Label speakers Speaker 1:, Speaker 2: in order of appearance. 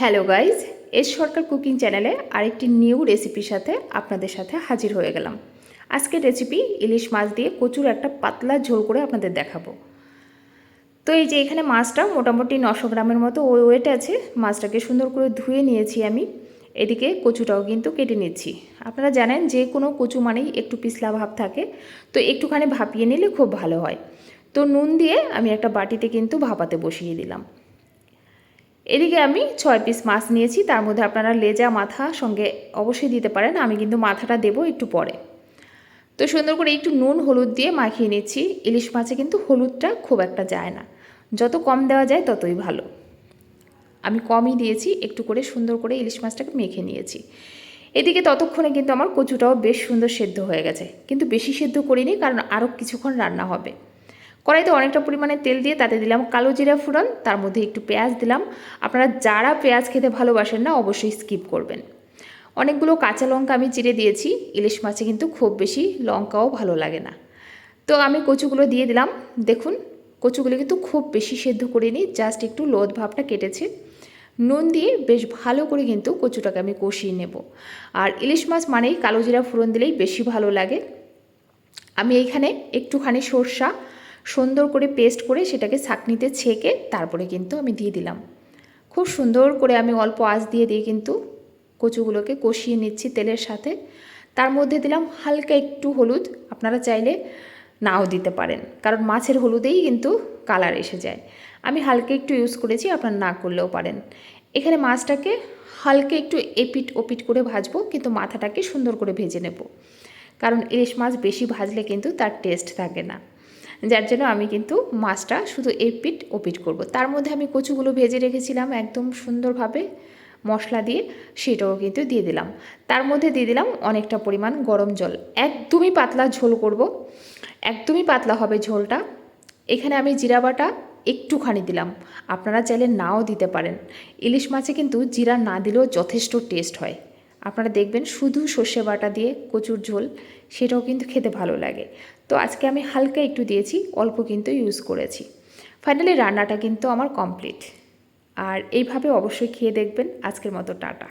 Speaker 1: Hello guys S Sarkar cooking চ্যানেলে আরেকটি new রেসিপির সাথে আপনাদের সাথে হাজির হয়ে গেলাম। আজকের রেসিপি, ইলিশ মাছ দিয়ে কচুর একটা পাতলা ঝোল করে আপনাদের দেখাবো। তো এই যে এখানে মাছটা মোটামুটি নশো গ্রামের মতো ওই ওয়েট আছে। মাছটাকে সুন্দর করে ধুয়ে নিয়েছি আমি। এদিকে কচুটাও কিন্তু কেটে নিচ্ছি। আপনারা জানেন যে কোনো কচু মানেই একটু পিছলা ভাব থাকে। তো একটুখানি ভাপিয়ে নিলে খুব ভালো হয়। তো নুন দিয়ে আমি একটা বাটিতে কিন্তু ভাপাতে বসিয়ে দিলাম। এদিকে আমি ছয় পিস মাছ নিয়েছি, তার মধ্যে আপনারা লেজা, মাথা সঙ্গে অবশ্যই দিতে পারেন, আমি কিন্তু মাথাটা দেবো একটু পরে। তো সুন্দর করে একটু নুন, হলুদ দিয়ে মাখিয়ে নিচ্ছি, ইলিশ মাছে কিন্তু হলুদটা খুব একটা যায় না, যত কম দেওয়া যায় ততই ভালো। আমি কমই দিয়েছি, একটু করে সুন্দর করে ইলিশ মাছটাকে মেখে নিয়েছি। এদিকে ততক্ষণে কিন্তু আমার কচুটাও বেশ সুন্দর সেদ্ধ হয়ে গেছে, কিন্তু বেশি সেদ্ধ করিনি, কারণ আরও কিছুক্ষণ রান্না হবে। কড়াইতে অনেকটা পরিমাণে তেল দিয়ে তাতে দিলাম কালো জিরা ফোড়ন, তার মধ্যে একটু পেঁয়াজ দিলাম। আপনারা যারা পেঁয়াজ খেতে ভালোবাসেন না, অবশ্যই স্কিপ করবেন। অনেকগুলো কাঁচা লঙ্কা আমি চিড়ে দিয়েছি, ইলিশ মাছে কিন্তু খুব বেশি লঙ্কাও ভালো লাগে না। তো আমি কচুগুলো দিয়ে দিলাম। দেখুন, কচুগুলো কিন্তু খুব বেশি সেদ্ধ করিনি জাস্ট একটু লোদ ভাবটা কেটেছে। নুন দিয়ে বেশ ভালো করে কিন্তু কচুটাকে আমি কষিয়ে নেব। আর ইলিশ মাছ মানেই কালো জিরা ফোড়ন দিলেই বেশি ভালো লাগে। আমি এইখানে একটুখানি সর্ষা সুন্দর করে পেস্ট করে সেটাকে ছাকনিতে ছেঁকে তারপরে কিন্তু আমি দিয়ে দিলাম। খুব সুন্দর করে আমি অল্প আঁচ দিয়ে দিয়ে কিন্তু কচুগুলোকে কষিয়ে নিচ্ছি তেলের সাথে। তার মধ্যে দিলাম হালকা একটু হলুদ, আপনারা চাইলে নাও দিতে পারেন, কারণ মাছের হলুদেই কিন্তু কালার এসে যায়। আমি হালকা একটু ইউজ করেছি, আপনার না করলেও পারেন। এখানে মাছটাকে হালকা একটু এপিট ওপিট করে ভাজবো, কিন্তু মাথাটাকে সুন্দর করে ভেজে নেব। কারণ ইলিশ মাছ বেশি ভাজলে কিন্তু তার টেস্ট থাকে না। যার জন্য আমি কিন্তু মাছটা শুধু এপিট ওপিট করব। তার মধ্যে আমি কচুগুলো ভেজে রেখেছিলাম একদম সুন্দরভাবে মশলা দিয়ে, সেটাও কিন্তু দিয়ে দিলাম। তার মধ্যে দিয়ে দিলাম অনেকটা পরিমাণ গরম জল। একদমই পাতলা ঝোল করব। একদমই পাতলা হবে ঝোলটা। এখানে আমি জিরা বাটা একটুখানি দিলাম। আপনারা চাইলে নাও দিতে পারেন। ইলিশ মাছে কিন্তু জিরা না দিলেও যথেষ্ট টেস্ট হয়। আপনারা দেখবেন শুধু সর্ষে বাটা দিয়ে কচুর ঝোল, সেটাও কিন্তু খেতে ভালো লাগে। তো আজকে আমি হালকা একটু দিয়েছি, অল্প কিন্তু ইউজ করেছি। ফাইনালি রান্নাটা কিন্তু আমার কমপ্লিট আর এইভাবে অবশ্যই খেয়ে দেখবেন। আজকের মতো টাটা।